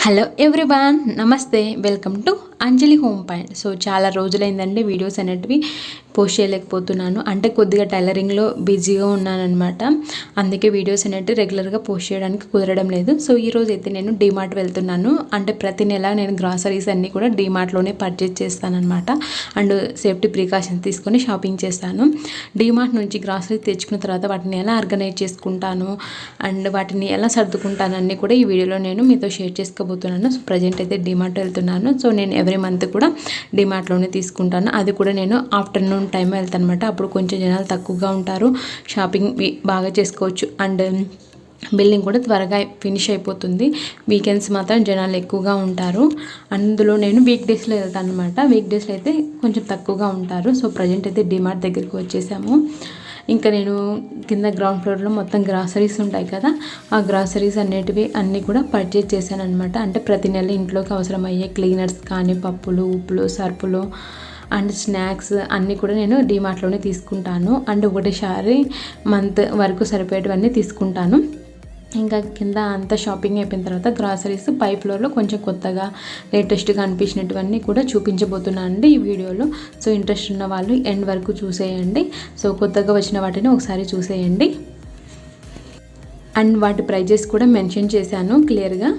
Hello everyone నమస్తే welcome to Anjali home point so చాలా రోజులైందండి వీడియోస్ అనేటివి పోస్ట్ చేయలేకపోతున్నాను. అంటే కొద్దిగా టైలరింగ్లో బిజీగా ఉన్నానమాట అందుకే వీడియోస్ అనేటివి రెగ్యులర్గా పోస్ట్ చేయడానికి కుదరడం లేదు. సో ఈ రోజు అయితే నేను డీమార్ట్ వెళ్తున్నాను. అంటే ప్రతి నెల నేను గ్రాసరీస్ అన్నీ కూడా డీమార్ట్లోనే పర్చేజ్ చేస్తానమాట అండ్ సేఫ్టీ ప్రికాషన్స్ తీసుకొని షాపింగ్ చేస్తాను. డీమార్ట్ నుంచి గ్రాసరీస్ తెచ్చుకున్న తర్వాత వాటిని ఎలా ఆర్గనైజ్ చేసుకుంటాను అండ్ వాటిని ఎలా సర్దుకుంటాను అన్నీ కూడా ఈ వీడియోలో నేను మీతో షేర్ చేసుకోబోతున్నాను. సో ప్రజెంట్ అయితే డిమార్ట్ వెళ్తున్నాను. సో నేను ఎవ్రీ మంత్ కూడా డిమార్ట్లోనే తీసుకుంటాను. అది కూడా నేను ఆఫ్టర్నూన్ టైం వెళ్తాను అనమాట అప్పుడు కొంచెం జనాలు తక్కువగా ఉంటారు. షాపింగ్ బాగా చేసుకోవచ్చు. అండ్ బిల్డింగ్ కూడా త్వరగా ఫినిష్ అయిపోతుంది. వీకెండ్స్ మాత్రం జనాలు ఎక్కువగా ఉంటారు. అందులో నేను వీక్ డేస్లో వెళ్తాను అనమాట వీక్ డేస్లో అయితే కొంచెం తక్కువగా ఉంటారు. సో ప్రజెంట్ అయితే డిమార్ట్ దగ్గరికి వచ్చేసాము. ఇంకా నేను కింద గ్రౌండ్ ఫ్లోర్లో మొత్తం గ్రాసరీస్ ఉంటాయి కదా ఆ గ్రాసరీస్ అన్నిటివి అన్నీ కూడా పర్చేజ్ చేశాను అనమాట అంటే ప్రతి నెల ఇంట్లోకి అవసరమయ్యే క్లీనర్స్ కానీ పప్పులు ఉప్పులు సర్పులు అండ్ స్నాక్స్ అన్నీ కూడా నేను డిమార్ట్లోనే తీసుకుంటాను. అండ్ ఒకటేసారి మంత్ వరకు సరిపోయేటివన్నీ తీసుకుంటాను. ఇంకా కింద అంతా షాపింగ్ అయిపోయిన తర్వాత గ్రాసరీస్ పై ఫ్లోర్లో కొంచెం కొత్తగా లేటెస్ట్గా అనిపించినటువన్నీ కూడా చూపించబోతున్నాను అండి ఈ వీడియోలో. సో ఇంట్రెస్ట్ ఉన్న వాళ్ళు ఎండ్ వరకు చూసేయండి. సో కొత్తగా వచ్చిన వాటిని ఒకసారి చూసేయండి. అండ్ వాటి ప్రైజెస్ కూడా మెన్షన్ చేశాను క్లియర్గా.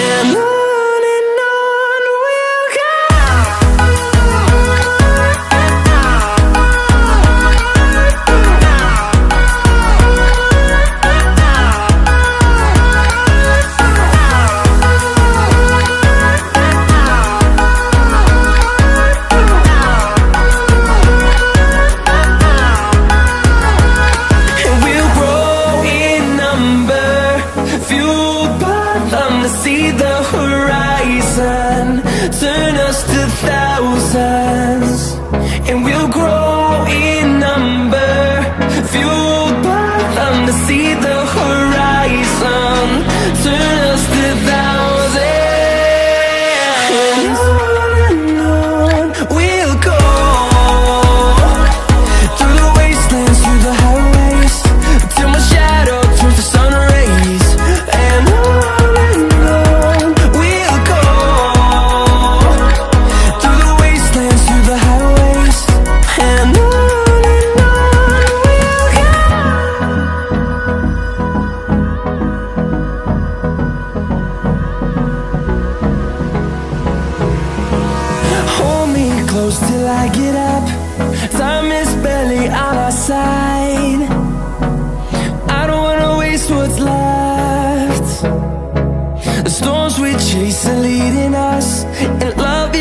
and see the horizon. Turn us to thousands And we'll grow in chasing, leading us, and love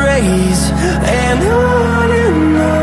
rays. And on and on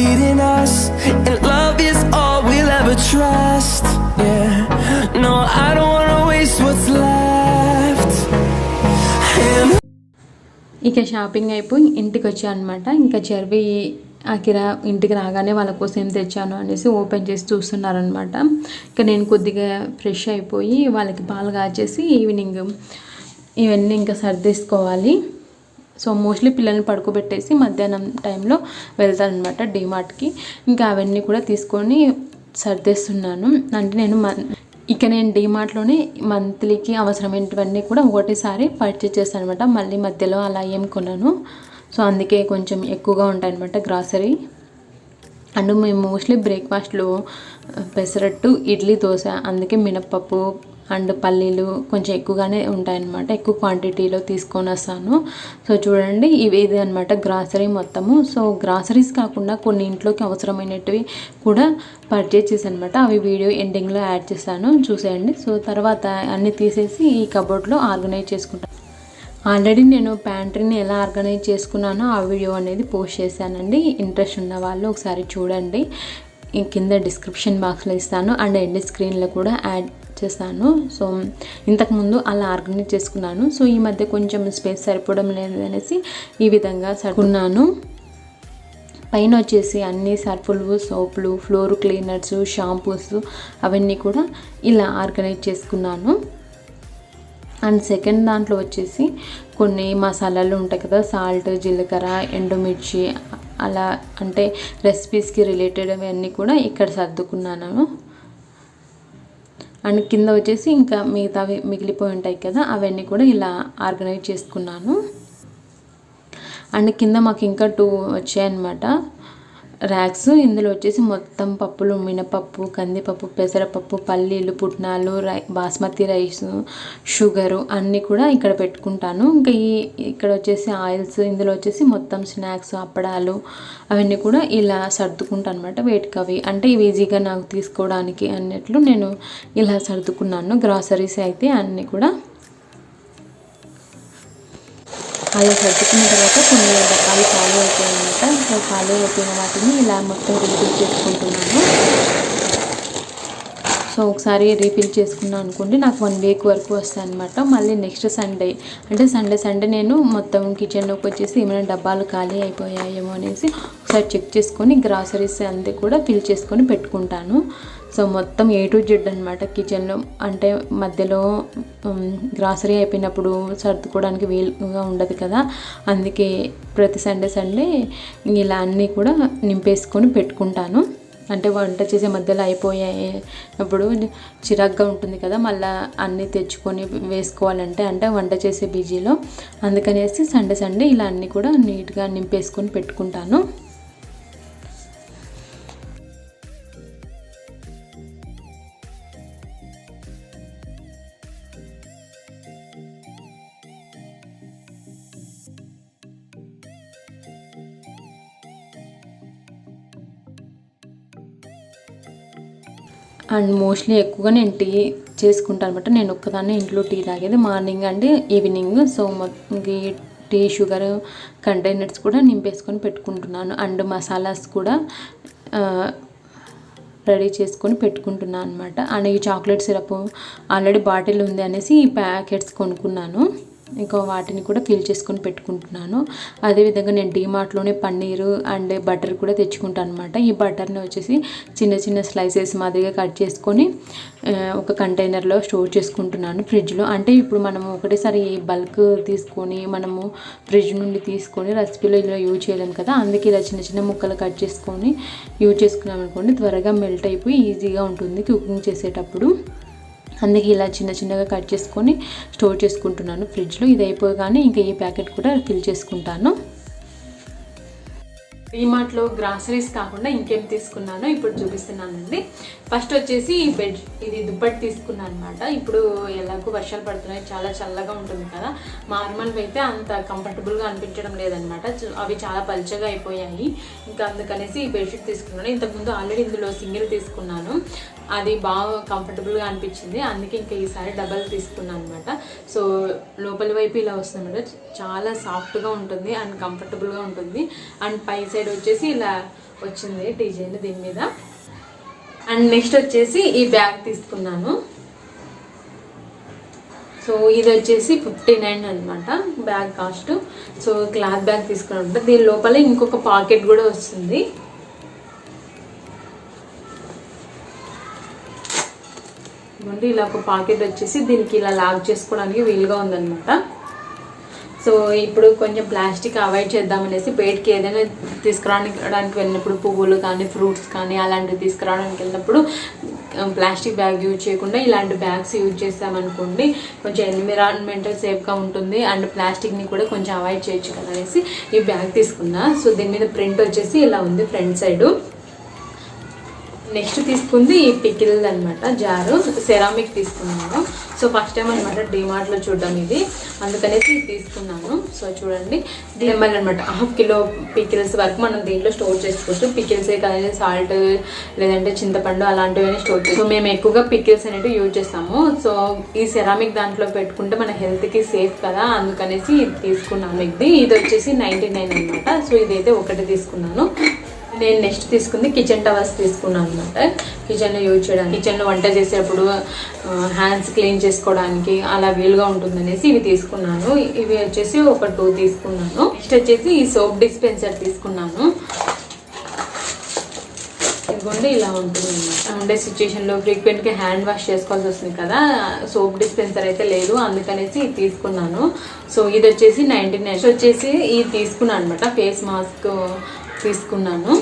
chase leading us, and love is all we'll ever trust. Yeah, no, I don't wanna waste what's left. And ఇక shopping అయిపోయి ఇంటికి వచ్చాను అనమాట ఇంకా Charvi Akira ఇంటికి రాగానే వాళ్ళ కోసం ఏం తెచ్చాను అనేసి ఓపెన్ చేసి చూస్తున్నారనమాట. ఇక నేను కొద్దిగా ఫ్రెష్ అయిపోయి వాళ్ళకి పాలు కాచేసి ఈవినింగ్ ఇవన్నీ ఇంకా సర్దేసుకోవాలి. సో మోస్ట్లీ పిల్లల్ని పడుకోబెట్టేసి మధ్యాహ్నం టైంలో వెళ్తానమాట డీమార్ట్కి. ఇంకా అవన్నీ కూడా తీసుకొని సర్దేస్తున్నాను. అంటే నేను ఇక నేను డీమార్ట్లోనే మంత్లీకి అవసరమైనటువన్నీ కూడా ఒకటేసారి పర్చేజ్ చేస్తాను అనమాట మళ్ళీ మధ్యలో అలా ఏం కొన్నాను సో అందుకే కొంచెం ఎక్కువగా ఉంటాయి అనమాట గ్రాసరీ. అండ్ మేము మోస్ట్లీ బ్రేక్ఫాస్ట్లో పెసరట్టు ఇడ్లీ దోశ అందుకే మినప్పప్పు అండ్ పల్లీలు కొంచెం ఎక్కువగానే ఉంటాయన్నమాట. ఎక్కువ క్వాంటిటీలో తీసుకొని వస్తాను. సో చూడండి ఇవి ఇది అనమాట గ్రాసరీ మొత్తము. సో గ్రాసరీస్ కాకుండా కొన్ని ఇంట్లోకి అవసరమైనటివి కూడా పర్చేజ్ చేశాను అనమాట అవి వీడియో ఎండింగ్లో యాడ్ చేస్తాను చూసేయండి. సో తర్వాత అన్నీ తీసేసి ఈ కబోర్డ్లో ఆర్గనైజ్ చేసుకుంటాను ఆల్రెడీ నేను ప్యాంట్రీని ఎలా ఆర్గనైజ్ చేసుకున్నానో ఆ వీడియో అనేది పోస్ట్ చేశానండి. ఇంట్రెస్ట్ ఉన్న వాళ్ళు ఒకసారి చూడండి. ఈ కింద డిస్క్రిప్షన్ బాక్స్లో ఇస్తాను. అండ్ ఎండ్ స్క్రీన్లో కూడా యాడ్ చేస్తాను సో ఇంతకుముందు అలా ఆర్గనైజ్ చేసుకున్నాను. సో ఈ మధ్య కొంచెం స్పేస్ సరిపోవడం లేదు అనేసి ఈ విధంగా సర్దుకున్నాను. పైన వచ్చేసి అన్ని సర్ఫులు సోపులు ఫ్లోర్ క్లీనర్స్ షాంపూస్ అవన్నీ కూడా ఇలా ఆర్గనైజ్ చేసుకున్నాను. అండ్ సెకండ్ దాంట్లో వచ్చేసి కొన్ని మసాలాలు ఉంటాయి కదా సాల్ట్ జీలకర్ర ఎండుమిర్చి అలా అంటే రెసిపీస్కి రిలేటెడ్ అవన్నీ కూడా ఇక్కడ సర్దుకున్నాను. అండ్ కింద వచ్చేసి ఇంకా మిగతావి మిగిలిపోయి ఉంటాయి కదా అవన్నీ కూడా ఇలా ఆర్గనైజ్ చేసుకున్నాను. అండ్ కింద మాకు ఇంకా టూ వచ్చాయన్నమాట. ర్యాక్స్ ఇందులో వచ్చేసి మొత్తం పప్పులు మినపప్పు కందిపప్పు పెసరపప్పు పల్లీలు పుట్నాలు రై బాస్మతి రైస్ షుగరు అన్నీ కూడా ఇక్కడ పెట్టుకుంటాను. ఇంకా ఈ ఇక్కడ వచ్చేసి ఆయిల్స్ ఇందులో వచ్చేసి మొత్తం స్నాక్స్ అప్పడాలు అవన్నీ కూడా ఇలా సర్దుకుంటాను అనమాట వేటికి అవి. అంటే ఇవి ఈజీగా నాకు తీసుకోవడానికి అన్నట్లు నేను ఇలా సర్దుకున్నాను. గ్రాసరీస్ అయితే అన్నీ కూడా అవి సర్దుకున్న తర్వాత కొన్ని రకాలు ఖాళీ అయిపోయాయన్నమాట. సో ఖాళీ అయిపోయిన వాటిని ఇలా మొత్తం రీఫిల్ చేసుకుంటున్నాను. సో ఒకసారి రీఫిల్ చేసుకున్నాను అనుకోండి నాకు వన్ వీక్ వరకు వస్తాయి అనమాట మళ్ళీ నెక్స్ట్ సండే అంటే సండే సండే నేను మొత్తం కిచెన్లోకి వచ్చేసి ఏమైనా డబ్బాలు ఖాళీ అయిపోయాయేమో అనేసి ఒకసారి చెక్ చేసుకొని గ్రాసరీస్ అంతా కూడా ఫిల్ చేసుకొని పెట్టుకుంటాను. సో మొత్తం ఏ టు జెడ్ అనమాట కిచెన్లో అంటే మధ్యలో గ్రాసరీ అయిపోయినప్పుడు సర్దుకోవడానికి వీలుగా ఉండదు కదా. అందుకే ప్రతి సండే సండే ఇలా అన్నీ కూడా నింపేసుకొని పెట్టుకుంటాను. అంటే వంట చేసే మధ్యలో అయిపోయేటప్పుడు చిరాగ్గా ఉంటుంది కదా. మళ్ళీ అన్నీ తెచ్చుకొని వేసుకోవాలంటే అంటే వంట చేసే బిజీలో. అందుకనేసి సండే సండే ఇలా అన్నీ కూడా నీట్గా నింపేసుకొని పెట్టుకుంటాను. అండ్ మోస్ట్లీ ఎక్కువగా నేను టీ చేసుకుంటాను అనమాట. నేను ఒక్కదాన్నే ఇంట్లో టీ తాగేది. Morning and evening. సో మొత్తం టీ షుగర్ కంటైనర్స్ కూడా నింపేసుకొని పెట్టుకుంటున్నాను. అండ్ మసాలాస్ కూడా రెడీ చేసుకొని పెట్టుకుంటున్నాను అనమాట. అండ్ ఈ చాక్లెట్ సిరప్ ఆల్రెడీ బాటిల్ ఉంది అనేసి ఈ ప్యాకెట్స్ కొనుక్కున్నాను. ఇంకా వాటిని కూడా ఫిల్ చేసుకొని పెట్టుకుంటున్నాను. అదేవిధంగా నేను డీమార్ట్లోనే పన్నీరు అండ్ బటర్ కూడా తెచ్చుకుంటాను అనమాట ఈ బటర్ని వచ్చేసి చిన్న చిన్న స్లైసెస్ మాదిరిగా కట్ చేసుకొని ఒక కంటైనర్లో స్టోర్ చేసుకుంటున్నాను ఫ్రిడ్జ్లో. అంటే ఇప్పుడు మనము ఒకటేసారి బల్క్ తీసుకొని మనము ఫ్రిడ్జ్ నుండి తీసుకొని రెసిపీలో ఇలా యూజ్ చేయలేము కదా అందుకే ఇలా చిన్న చిన్న ముక్కలు కట్ చేసుకొని యూజ్ చేసుకున్నాం అనుకోండి త్వరగా మెల్ట్ అయిపోయి ఈజీగా ఉంటుంది కుకింగ్ చేసేటప్పుడు. అందుకే ఇలా చిన్న చిన్నగా కట్ చేసుకొని స్టోర్ చేసుకుంటున్నాను ఫ్రిడ్జ్లో. ఇది అయిపోగానే ఇంకా ఈ ప్యాకెట్ కూడా ఫిల్ చేసుకుంటాను. డీమార్ట్లో గ్రాసరీస్ కాకుండా ఇంకేం తీసుకున్నానో ఇప్పుడు చూపిస్తున్నానండి. ఫస్ట్ వచ్చేసి ఈ బెడ్ ఇది దుప్పటి తీసుకున్నాను అనమాట ఇప్పుడు ఎలాగో వర్షాలు పడుతున్నాయి చాలా చల్లగా ఉంటుంది కదా. నార్మల్గా అయితే అంత కంఫర్టబుల్గా అనిపించడం లేదనమాట అవి చాలా పల్చగా అయిపోయాయి. ఇంకా అందుకనేసి ఈ బెడ్షీట్ తీసుకున్నాను. ఇంతకుముందు ఆల్రెడీ ఇందులో సింగిల్ తీసుకున్నాను. అది బాగా కంఫర్టబుల్గా అనిపించింది. అందుకే ఇంకా ఈసారి డబల్ తీసుకున్నాను అనమాట సో లోపలి వైపు ఇలా వస్తుందన్నమాట చాలా సాఫ్ట్గా ఉంటుంది అండ్ కంఫర్టబుల్గా ఉంటుంది. అండ్ పై సైడ్ వచ్చేసి ఇలా వచ్చింది డిజైన్ దీని మీద. అండ్ నెక్స్ట్ వచ్చేసి ఈ బ్యాగ్ తీసుకున్నాను. సో ఇది వచ్చేసి ఫిఫ్టీ నైన్ అనమాట bag cost so cloth bag తీసుకున్నాను. దీని లోపల ఇంకొక పాకెట్ కూడా వస్తుంది. ఇదిగోండి ఇలా ఒక పాకెట్ వచ్చేసి దీనికి ఇలా లాక్ చేసుకోవడానికి వీలుగా ఉందన్నమాట. సో ఇప్పుడు కొంచెం ప్లాస్టిక్ అవాయిడ్ చేద్దామనేసి బయటికి ఏదైనా తీసుకురావడానికి వెళ్ళినప్పుడు పువ్వులు కానీ ఫ్రూట్స్ కానీ అలాంటివి తీసుకురావడానికి వెళ్ళినప్పుడు ప్లాస్టిక్ బ్యాగ్ యూజ్ చేయకుండా ఇలాంటి బ్యాగ్స్ యూజ్ చేసామనుకోండి కొంచెం ఎన్విరాన్మెంటల్ సేఫ్గా ఉంటుంది అండ్ ప్లాస్టిక్ని కూడా కొంచెం అవాయిడ్ చేయొచ్చు కదా అనేసి ఈ బ్యాగ్ తీసుకున్నా. సో దీని మీద ప్రింట్ వచ్చేసి ఇలా ఉంది ఫ్రంట్ సైడు. నెక్స్ట్ తీసుకుంది ఈ పికిల్ అనమాట జారు సెరామిక్ తీసుకున్నాను. సో ఫస్ట్ టైం అనమాట డిమార్ట్లో చూడడం ఇది. అందుకనేసి ఇది తీసుకున్నాను. సో చూడండి లెమన్ అనమాట హాఫ్ కిలో పికిల్స్ వరకు మనం దీంట్లో స్టోర్ చేసుకోవచ్చు. పికిల్సే కానీ సాల్ట్ లేదంటే చింతపండు అలాంటివన్నీ స్టోర్ చేసి సో మేము ఎక్కువగా పికిల్స్ అనేవి యూజ్ చేస్తాము. సో ఈ సెరామిక్ దాంట్లో పెట్టుకుంటే మన హెల్త్కి సేఫ్ కదా. అందుకనేసి ఇది తీసుకున్నాను. ఇది ఇది వచ్చేసి నైంటీ నైన్ అనమాట సో ఇదైతే ఒకటి తీసుకున్నాను. నేను నెక్స్ట్ తీసుకుంది కిచెన్ టవర్స్ తీసుకున్నాను అనమాట కిచెన్లో యూజ్ చేయడానికి కిచెన్లో వంట చేసేటప్పుడు హ్యాండ్స్ క్లీన్ చేసుకోవడానికి అలా వీలుగా ఉంటుందనేసి ఇవి తీసుకున్నాను. ఇవి వచ్చేసి ఒక టూ తీసుకున్నాను. నెక్స్ట్ వచ్చేసి ఈ సోప్ డిస్పెన్సర్ తీసుకున్నాను. ఇదిగోండి ఇలా ఉంటుంది అనమాట ఉండే సిచ్యువేషన్లో ఫ్రీక్వెంట్గా హ్యాండ్ వాష్ చేసుకోవాల్సి వస్తుంది కదా సోప్ డిస్పెన్సర్ అయితే లేదు అందుకనేసి ఇది తీసుకున్నాను. సో ఇది వచ్చేసి నైంటీ నైన్ వచ్చేసి ఇది తీసుకున్నాను అనమాట ఫేస్ మాస్క్ తీసుకున్నాను.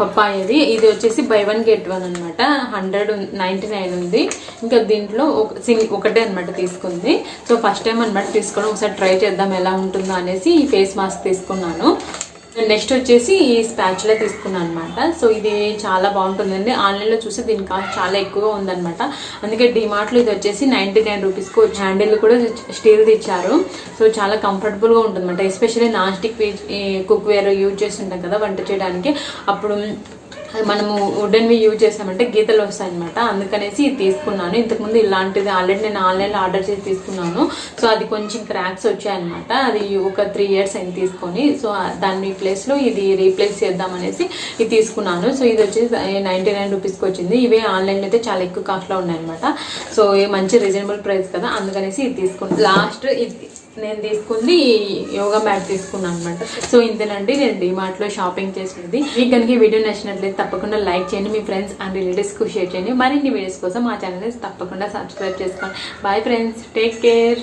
పప్పాయది. ఇది వచ్చేసి బై వన్ గెట్ వన్ అనమాట హండ్రెడ్ నైంటీ నైన్ ఉంది. ఇంకా దీంట్లో ఒక సింగ్ ఒకటే అనమాట తీసుకుంది. సో ఫస్ట్ టైం అనమాట తీసుకోవడం. ఒకసారి ట్రై చేద్దాం ఎలా ఉంటుందో అనేసి ఈ ఫేస్ మాస్క్ తీసుకున్నాను. నెక్స్ట్ వచ్చేసి ఈ స్పాచులా తీసుకున్నాను అనమాట సో ఇది చాలా బాగుంటుందండి. ఆన్లైన్లో చూసి దీని కాస్ట్ చాలా ఎక్కువగా ఉందన్నమాట. అందుకే డిమార్ట్లో ఇది వచ్చేసి నైంటీ నైన్ రూపీస్కి హ్యాండిల్ కూడా స్టీల్ది ఇచ్చారు సో చాలా కంఫర్టబుల్గా ఉంటుందన్నమాట. Especially non stick cookware use చేస్తుంటాం కదా వంట చేయడానికి. అప్పుడు మనము వుడెన్వి యూజ్ చేసామంటే గీతలు వస్తాయి అనమాట అందుకనేసి ఇది తీసుకున్నాను. ఇంతకుముందు ఇలాంటిది ఆల్రెడీ నేను ఆన్లైన్లో ఆర్డర్ చేసి తీసుకున్నాను. సో అది కొంచెం క్రాక్స్ వచ్చాయన్నమాట అది ఒక త్రీ ఇయర్స్ అయింది తీసుకొని. సో దాని ప్లేస్లో ఇది రీప్లేస్ చేద్దామనేసి ఇది తీసుకున్నాను. సో ఇది వచ్చేసి నైంటీ నైన్ రూపీస్కి వచ్చింది. ఇవే ఆన్లైన్లో అయితే చాలా ఎక్కువ కాస్ట్లో ఉన్నాయన్నమాట సో మంచి రీజనబుల్ ప్రైస్ కదా. అందుకనేసి ఇది తీసుకున్నాను లాస్ట్ ఇది నేను తీసుకుంది యోగా మ్యాట్ తీసుకున్నాను అనమాట సో ఇంతేనండి నేను డిమార్ట్లో షాపింగ్ చేసినది మీకు కనుక ఈ వీడియో నచ్చినట్లయితే తప్పకుండా లైక్ చేయండి మీ ఫ్రెండ్స్ అండ్ రిలేటివ్స్కు షేర్ చేయండి. మరిన్ని వీడియోస్ కోసం మా ఛానల్ని తప్పకుండా సబ్స్క్రైబ్ చేసుకోండి. Bye friends take care